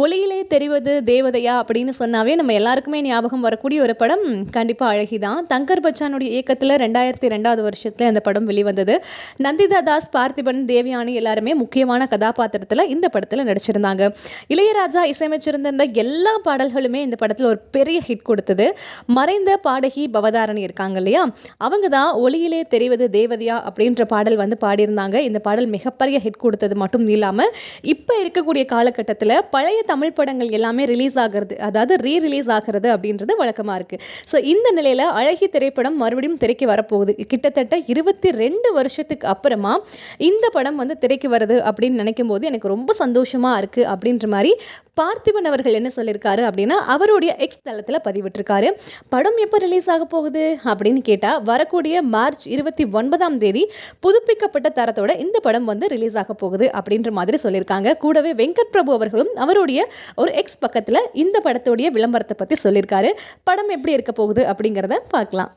ஒளியிலே தெரிவது தேவதையா அப்படின்னு சொன்னாவே நம்ம எல்லாருக்குமே ஞாபகம் வரக்கூடிய ஒரு படம். கண்டிப்பாக அழகி தான் தங்கர் பச்சானுடைய இயக்கத்தில் ரெண்டாயிரத்தி ரெண்டாவது வருஷத்தில் அந்த படம் வெளிவந்தது. நந்திதா தாஸ் பார்த்திபன் தேவயானி எல்லாருமே முக்கியமான கதாபாத்திரத்தில் இந்த படத்தில் நடிச்சிருந்தாங்க. இளையராஜா இசையமைச்சிருந்த இந்த எல்லா பாடல்களுமே இந்த படத்தில் ஒரு பெரிய ஹிட் கொடுத்தது. மறைந்த பாடகி பவதாரணி இருக்காங்க இல்லையா? அவங்க தான் ஒளியிலே தெரிவது தேவதையா அப்படின்ற பாடல் வந்து பாடியிருந்தாங்க. இந்த பாடல் மிகப்பெரிய ஹிட் கொடுத்தது மட்டும் இல்லாமல் இப்போ இருக்கக்கூடிய காலகட்டத்தில் பழைய தமிழ் படங்கள் எல்லாமே ரிலீஸ் ஆகிறது அதாவது ரீ ரிலீஸ் ஆகிறது அப்படின்றது வழக்கமாக இருக்குது ஸோ இந்த நிலையில் அழகி திரைப்படம் மறுபடியும் திரைக்கு வரப்போகுது. கிட்டத்தட்ட இருபத்தி ரெண்டு வருஷத்துக்கு அப்புறமா இந்த படம் வந்து திரைக்கு வருது அப்படின்னு நினைக்கும் போது எனக்கு ரொம்ப சந்தோஷமாக இருக்குது அப்படின்ற மாதிரி பார்த்திபன் அவர்கள் என்ன சொல்லியிருக்காரு அப்படின்னா அவருடைய எக்ஸ் தளத்தில் பதிவிட்டிருக்காரு. படம் எப்போ ரிலீஸ் ஆக போகுது அப்படின்னு கேட்டால் வரக்கூடிய மார்ச் இருபத்தி ஒன்பதாம் தேதி புதுப்பிக்கப்பட்ட தரத்தோட இந்த படம் வந்து ரிலீஸ் ஆக போகுது அப்படின்ற மாதிரி சொல்லியிருக்காங்க. கூடவே வெங்கட் பிரபு அவர்களும் அவருடைய ஒரு எக்ஸ் பக்கத்தில் இந்த படத்துடைய விளம்பரத்தை பற்றி சொல்லியிருக்காரு படம் எப்படி இருக்க போகுது அப்படிங்கிறத பார்க்கலாம்.